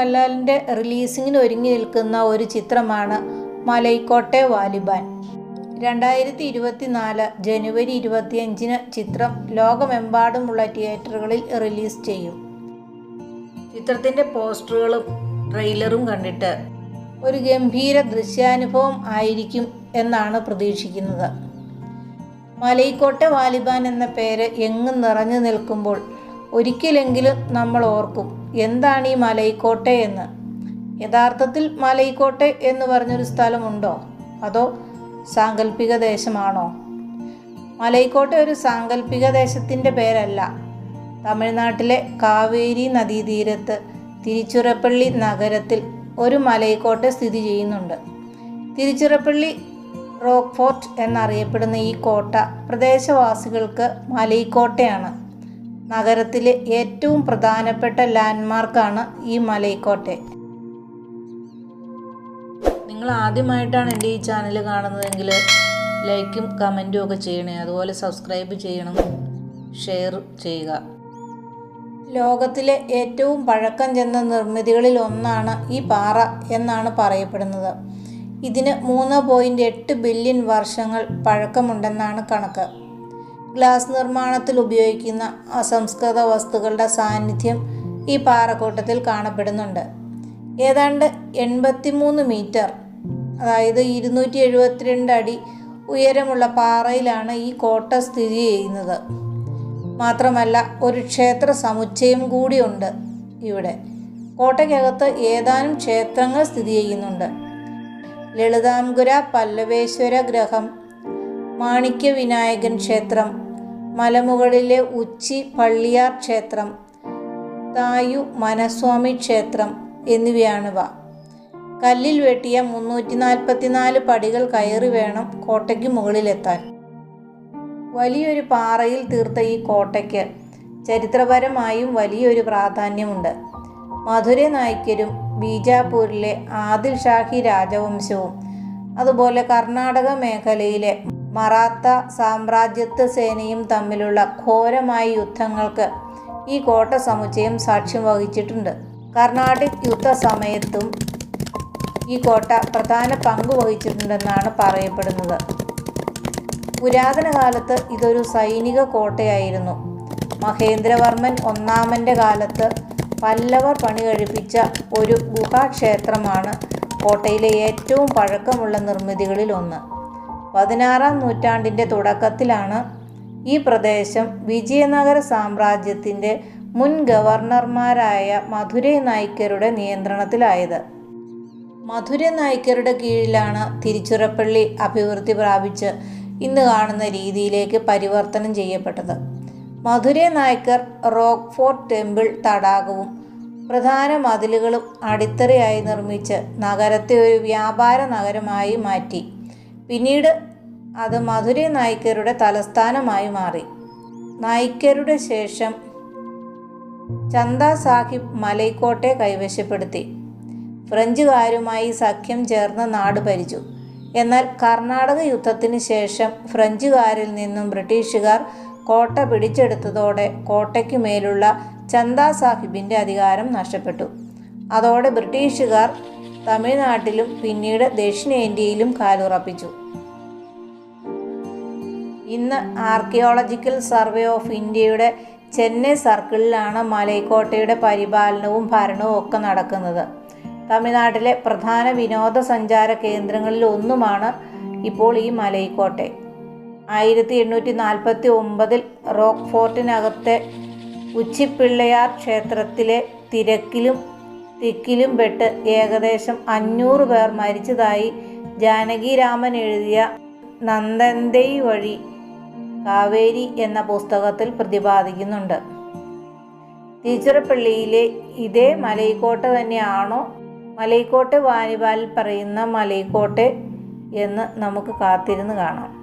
മോഹൻലാലിന്റെ റിലീസിങ്ങിന് ഒരുങ്ങി നിൽക്കുന്ന ഒരു ചിത്രമാണ് മലൈക്കോട്ടെ വാലിബാൻ. രണ്ടായിരത്തി ഇരുപത്തിനാല് ജനുവരി ഇരുപത്തിയഞ്ചിന് ചിത്രം ലോകമെമ്പാടുമുള്ള തിയേറ്ററുകളിൽ റിലീസ് ചെയ്യും. ചിത്രത്തിന്റെ പോസ്റ്ററുകളും ട്രെയിലറും കണ്ടിട്ട് ഒരു ഗംഭീര ദൃശ്യാനുഭവം ആയിരിക്കും എന്നാണ് പ്രതീക്ഷിക്കുന്നത്. മലൈക്കോട്ടെ വാലിബാൻ എന്ന പേര് എങ്ങും നിറഞ്ഞു നിൽക്കുമ്പോൾ ഒരിക്കലെങ്കിലും നമ്മൾ ഓർക്കും എന്താണ് ഈ മലൈക്കോട്ടെ എന്ന്? യഥാർത്ഥത്തിൽ മലൈക്കോട്ടെ എന്ന് പറഞ്ഞൊരു സ്ഥലമുണ്ടോ? അതോ സാങ്കല്പിക ദേശമാണോ? മലൈക്കോട്ടെ ഒരു സാങ്കല്പിക ദേശത്തിന്റെ പേരല്ല. തമിഴ്നാട്ടിലെ കാവേരി നദീതീരത്ത് തിരുച്ചിറപ്പള്ളി നഗരത്തിൽ ഒരു മലൈക്കോട്ടെ സ്ഥിതി ചെയ്യുന്നുണ്ട്. തിരുച്ചിറപ്പള്ളി റോക്ക് ഫോർട്ട് എന്നറിയപ്പെടുന്ന ഈ കോട്ട പ്രദേശവാസികൾക്ക് മലൈക്കോട്ടയാണ് നഗരത്തിലെ ഏറ്റവും പ്രധാനപ്പെട്ട ലാൻഡ്മാർക്കാണ് ഈ മലൈക്കോട്ടെ. നിങ്ങൾ ആദ്യമായിട്ടാണ് എന്റെ ഈ ചാനൽ കാണുന്നതെങ്കിൽ ലൈക്കും കമന്റും ഒക്കെ ചെയ്യണേ. അതുപോലെ സബ്സ്ക്രൈബ് ചെയ്യണം ഷെയർ ചെയ്യുക. ലോകത്തിലെ ഏറ്റവും പഴക്കം ചെന്ന നിർമ്മിതികളിൽ ഒന്നാണ് ഈ പാറ എന്നാണ് പറയപ്പെടുന്നത്. ഇതിന് മൂന്ന് പോയിന്റ് എട്ട് ബില്യൺ വർഷങ്ങൾ പഴക്കമുണ്ടെന്നാണ് കണക്ക്. ഗ്ലാസ് നിർമ്മാണത്തിൽ ഉപയോഗിക്കുന്ന അസംസ്കൃത വസ്തുക്കളുടെ സാന്നിധ്യം ഈ പാറക്കൂട്ടത്തിൽ കാണപ്പെടുന്നുണ്ട്. ഏതാണ്ട് എൺപത്തിമൂന്ന് മീറ്റർ അതായത് ഇരുന്നൂറ്റി എഴുപത്തിരണ്ട് അടി ഉയരമുള്ള പാറയിലാണ് ഈ കോട്ട സ്ഥിതി ചെയ്യുന്നത്. മാത്രമല്ല ഒരു ക്ഷേത്ര സമുച്ചയം കൂടിയുണ്ട് ഇവിടെ. കോട്ടയ്ക്കകത്ത് ഏതാനും ക്ഷേത്രങ്ങൾ സ്ഥിതി ചെയ്യുന്നുണ്ട്. ലളിതാംകുര പല്ലവേശ്വര ഗ്രഹം മാണിക്യ വിനായകൻ ക്ഷേത്രം മലമുകളിലെ ഉച്ചി പള്ളിയാർ ക്ഷേത്രം തായു മനസ്വാമി ക്ഷേത്രം എന്നിവയാണിവ. കല്ലിൽ വെട്ടിയ മുന്നൂറ്റി നാൽപ്പത്തിനാല് പടികൾ കയറി വേണം കോട്ടയ്ക്ക് മുകളിലെത്താൻ. വലിയൊരു പാറയിൽ തീർത്ത ഈ കോട്ടയ്ക്ക് ചരിത്രപരമായും വലിയൊരു പ്രാധാന്യമുണ്ട്. മധുര നായ്ക്കരും ബീജാപൂരിലെ ആദിൽ ഷാഹി രാജവംശവും അതുപോലെ കർണാടക മേഖലയിലെ മറാത്ത സാമ്രാജ്യത്വ സേനയും തമ്മിലുള്ള ഘോരമായ യുദ്ധങ്ങൾക്ക് ഈ കോട്ട സമുച്ചയം സാക്ഷ്യം വഹിച്ചിട്ടുണ്ട്. കർണാടിക് യുദ്ധ സമയത്തും ഈ കോട്ട പ്രധാന പങ്ക് വഹിച്ചിട്ടുണ്ടെന്നാണ് പറയപ്പെടുന്നത്. പുരാതന കാലത്ത് ഇതൊരു സൈനിക കോട്ടയായിരുന്നു. മഹേന്ദ്രവർമ്മൻ ഒന്നാമന്റെ കാലത്ത് പല്ലവർ പണി കഴിപ്പിച്ച ഒരു ഗുഹാക്ഷേത്രമാണ് കോട്ടയിലെ ഏറ്റവും പഴക്കമുള്ള നിർമ്മിതികളിൽ ഒന്ന്. പതിനാറാം നൂറ്റാണ്ടിന്റെ തുടക്കത്തിലാണ് ഈ പ്രദേശം വിജയനഗര സാമ്രാജ്യത്തിന്റെ മുൻ ഗവർണർമാരായ മധുരൈ നായ്ക്കരുടെ നിയന്ത്രണത്തിലായത്. മധുര നായ്ക്കരുടെ കീഴിലാണ് തിരുച്ചിറപ്പള്ളി അഭിവൃദ്ധി പ്രാപിച്ച് ഇന്ന് കാണുന്ന രീതിയിലേക്ക് പരിവർത്തനം ചെയ്യപ്പെട്ടത്. Madurai Nayakkar rock fort temple തടാകവും പ്രധാന മതിലുകളും അടിത്തറയായി നിർമ്മിച്ച് നഗരത്തെ ഒരു വ്യാപാര നഗരമായി മാറ്റി. പിന്നീട് അത് മധുരൈ നായ്ക്കരുടെ തലസ്ഥാനമായി മാറി. നായ്ക്കരുടെ ശേഷം ചന്ദ സാഹിബ് മലൈക്കോട്ടെ കൈവശപ്പെടുത്തി. ഫ്രഞ്ചുകാരുമായി സഖ്യം ചേർന്ന് നാട് ഭരിച്ചു. എന്നാൽ കർണാടക യുദ്ധത്തിന് ശേഷം ഫ്രഞ്ചുകാരിൽ നിന്നും ബ്രിട്ടീഷുകാർ കോട്ട പിടിച്ചെടുത്തതോടെ കോട്ടയ്ക്ക് മേലുള്ള ചന്ദ സാഹിബിന്റെ അധികാരം നഷ്ടപ്പെട്ടു. അതോടെ ബ്രിട്ടീഷുകാർ തമിഴ്നാട്ടിലും പിന്നീട് ദക്ഷിണേന്ത്യയിലും കാലുറപ്പിച്ചു. ഇന്ന് ആർക്കിയോളജിക്കൽ സർവേ ഓഫ് ഇന്ത്യയുടെ ചെന്നൈ സർക്കിളിലാണ് മലൈക്കോട്ടയുടെ പരിപാലനവും ഭരണവും ഒക്കെ നടക്കുന്നത്. തമിഴ്നാട്ടിലെ പ്രധാന വിനോദസഞ്ചാര കേന്ദ്രങ്ങളിൽ ഒന്നുമാണ് ഇപ്പോൾ ഈ മലൈക്കോട്ടെ. ആയിരത്തി എണ്ണൂറ്റി നാൽപ്പത്തി ഒമ്പതിൽ റോക്ക് ഫോർട്ടിനകത്തെ ഉച്ചിപ്പിള്ളയാർ ക്ഷേത്രത്തിലെ തിരക്കിലും തിക്കിലും പെട്ട് ഏകദേശം അഞ്ഞൂറ് പേർ മരിച്ചതായി ജാനകിരാമൻ എഴുതിയ നന്ദന്തൈ വഴി കാവേരി എന്ന പുസ്തകത്തിൽ പ്രതിപാദിക്കുന്നുണ്ട്. തിരുച്ചിറപ്പള്ളിയിലെ ഇതേ മലൈക്കോട്ട തന്നെയാണോ? മലൈക്കോട്ടെ വാനിബാലിൽ പറയുന്ന മലൈക്കോട്ടെ എന്ന് നമുക്ക് കാത്തിരുന്ന് കാണാം.